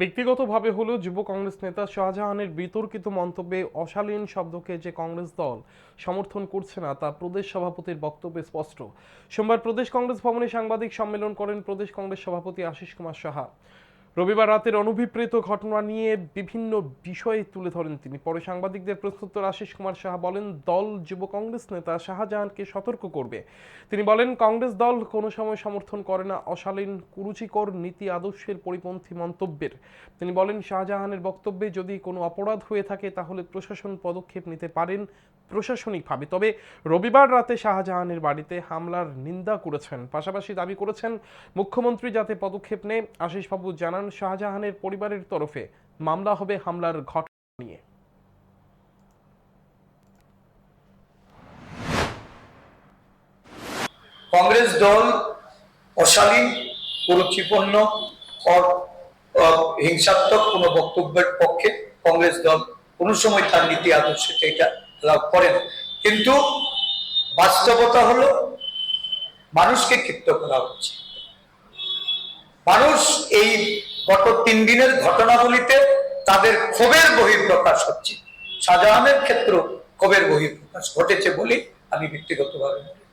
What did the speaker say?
ব্যক্তিগতভাবে হলেও যুব কংগ্রেস নেতা শাহজাহানের বিতর্কিত মন্তব্যে অশালীন শব্দকে যে কংগ্রেস দল সমর্থন করছে না, তা প্রদেশ সভাপতির বক্তব্যে স্পষ্ট। সোমবার প্রদেশ কংগ্রেস ভবনে সাংবাদিক সম্মেলন করেন প্রদেশ কংগ্রেস সভাপতি আশিস কুমার সাহা। রবিবার রাতের অনুবিপ্রেত ঘটনা নিয়ে বিভিন্ন বিষয়ে তুলে ধরেন তিনি। পরে সাংবাদিকদের প্রশ্নোত্তর আশিস কুমার সাহা বলেন, দল যুব কংগ্রেস নেতা শাহজাহানকে সতর্ক করবে। তিনি বলেন, কংগ্রেস দল কোনো সময় সমর্থন করে না। অশালীন, কুরুচিকর নীতি আদর্শের পরিপন্থী মন্তব্যের। তিনি বলেন, শাহজাহানের বক্তব্যে যদি কোনো অপরাধ হয়ে থাকে, তাহলে প্রশাসন পদক্ষেপ নিতে পারেন প্রশাসনিকভাবে। তবে রবিবার রাতে শাহজাহানের বাড়িতে হামলার নিন্দা করেছেন। পাশাপাশি দাবি করেছেন, মুখ্যমন্ত্রী যাতে পদক্ষেপ নেয়। আশিসবাবু জানান শাহজাহানের পরিবারের তরফে মামলা হবে হামলার ঘটনা নিয়ে। কংগ্রেস দল অশালীন, কুরুচিপূর্ণ হিংসাত্মক কোনো বক্তব্যের পক্ষে কংগ্রেস দল কোনো সময় তার নীতি আদর্শে এটা লাভ করে না। কিন্তু বাস্তবতা হলো মানুষকে ক্ষিপ্ত করা হচ্ছে। মানুষ এই গত তিন দিনের ঘটনাগুলিতে তাদের ক্ষোভের বহিঃপ্রকাশ হচ্ছে শাহজাহানের ক্ষেত্র ক্ষোভের বহিঃপ্রকাশ ঘটেছে বলে আমি ব্যক্তিগতভাবে মনে।